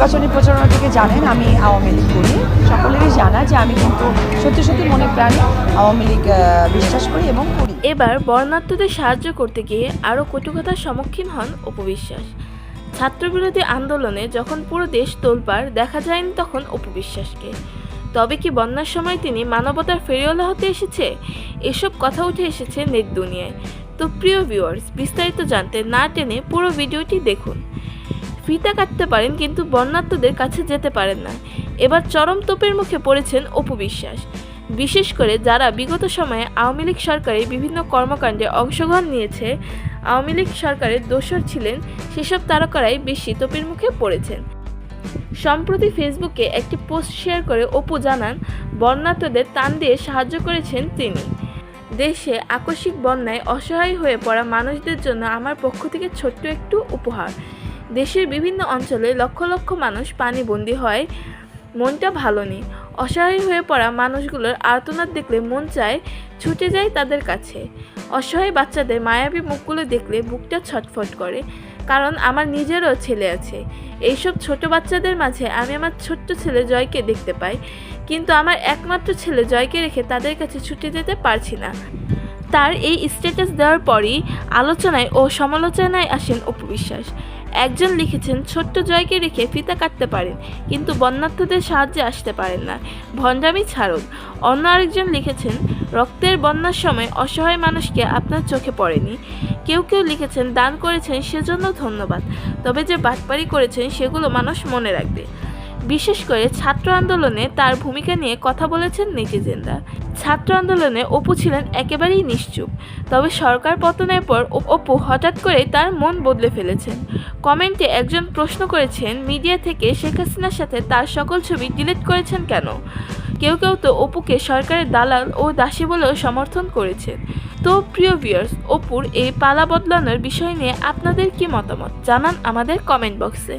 নির্বাচনী প্রচারণা থেকে জানেন আমি আওয়ামী লীগ করি। সকলেরই জানা যে আমি কিন্তু সত্যি সত্যি মনে প্রাণে আওয়ামী লীগ বিশ্বাস করি এবং করি। এবার বর্ণাঢ্যদের সাহায্য করতে গিয়ে আরও কটুকথার সম্মুখীন হন অপবিশ্বাস। ছাত্রবিরোধী আন্দোলনে যখন পুরো দেশ তোলপাড়, দেখা যায়নি তখন অপবিশ্বাসকে। তবে কি বন্যার সময় তিনি মানবতার ফেরিওয়ালা হতে এসেছে? এসব কথা উঠে এসেছে নেট দুনিয়ায়। তো প্রিয় ভিউয়ার্স বিস্তারিত জানতে না টেনে পুরো ভিডিওটি দেখুন। ফিতা কাটতে পারেন, কিন্তু বন্যার্থদের কাছে যেতে পারেন না। এবার চরম তোপের মুখে পড়েছেন অপু বিশ্বাস। বিশেষ করে যারা বিগত সময়ে আওয়ামী লীগ সরকারের বিভিন্ন কর্মকাণ্ডে অংশগ্রহণ নিয়েছে, আওয়ামী লীগ সরকারের দোসর ছিলেন সেসব তারকারাই বেশি তোপের মুখে পড়েছেন। সম্প্রতি ফেসবুকে একটি পোস্ট শেয়ার করে অপু জানান, বন্যার্থদের তান দিয়ে সাহায্য করেছেন তিনি। দেশে আকস্মিক বন্যায় অসহায় হয়ে পড়া মানুষদের জন্য আমার পক্ষ থেকে ছোট্ট একটু উপহার। দেশের বিভিন্ন অঞ্চলে লক্ষ লক্ষ মানুষ পানিবন্দী হয়, মনটা ভালো নেই। অসহায় হয়ে পড়া মানুষগুলোর আর্তনাদ দেখলে মন চায় ছুটে যায় তাদের কাছে। অসহায় বাচ্চাদের মায়াবী মুখগুলো দেখলে বুকটা ছটফট করে, কারণ আমার নিজেরও ছেলে আছে। এইসব ছোট বাচ্চাদের মাঝে আমি আমার ছোট্ট ছেলে জয়কে দেখতে পাই, কিন্তু আমার একমাত্র ছেলে জয়কে রেখে তাদের কাছে ছুটে যেতে পারছি না। তার এই স্ট্যাটাস দেওয়ার পরই আলোচনায় ও সমালোচনায় আসেন অপু বিশ্বাস। একজন লিখেছেন, ছোট্ট জয়কে রেখে ফিতা কাটতে পারেন, কিন্তু বন্যার্থদের সাহায্যে আসতে পারেন না। ভণ্ডামি ছাড়ুন। অন্য আরেকজন লিখেছেন, রক্তের বন্যার সময় অসহায় মানুষকে আপনার চোখে পড়েনি। কেউ কেউ লিখেছেন, দান করেছেন সেজন্য ধন্যবাদ, তবে যে বাটপারি করেছেন সেগুলো মানুষ মনে রাখবে। বিশেষ করে ছাত্র আন্দোলনে তার ভূমিকা নিয়ে কথা বলেছেন নেটিজেনরা। ছাত্র আন্দোলনে অপু ছিলেন একেবারেই নিশ্চুপ। তবে সরকার পতনের পর অপু হঠাৎ করে তার মন বদলে ফেলেছেন। কমেন্টে একজন প্রশ্ন করেছেন, মিডিয়া থেকে শেখ হাসিনার সাথে তার সকল ছবি ডিলিট করেছেন কেন? কেউ কেউ তো অপুকে সরকারের দালাল ও দাসী বলেও সমর্থন করেছেন। তো প্রিয় ভিউয়ার্স অপুর এই পালা বদলানোর বিষয় নিয়ে আপনাদের কি মতামত? জানান আমাদের কমেন্ট বক্সে।